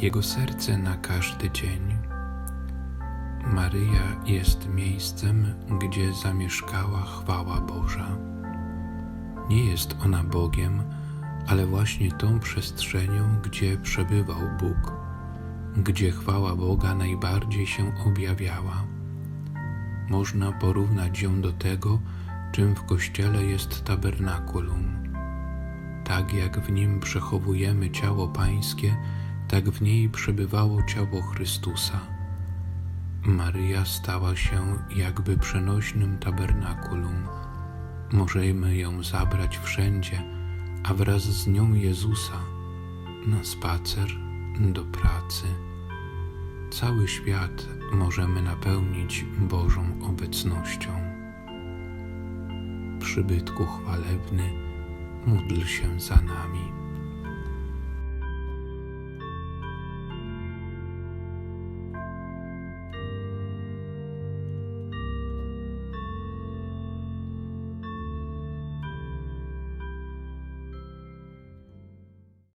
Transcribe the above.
Jego serce na każdy dzień. Maryja jest miejscem, gdzie zamieszkała chwała Boża. Nie jest ona Bogiem, ale właśnie tą przestrzenią, gdzie przebywał Bóg, gdzie chwała Boga najbardziej się objawiała. Można porównać ją do tego, czym w kościele jest tabernakulum. Tak jak w nim przechowujemy ciało Pańskie, tak w niej przebywało ciało Chrystusa. Maryja stała się jakby przenośnym tabernakulum. Możemy ją zabrać wszędzie, a wraz z nią Jezusa na spacer, do pracy. Cały świat możemy napełnić Bożą obecnością. Przybytku chwalebny, módl się za nami.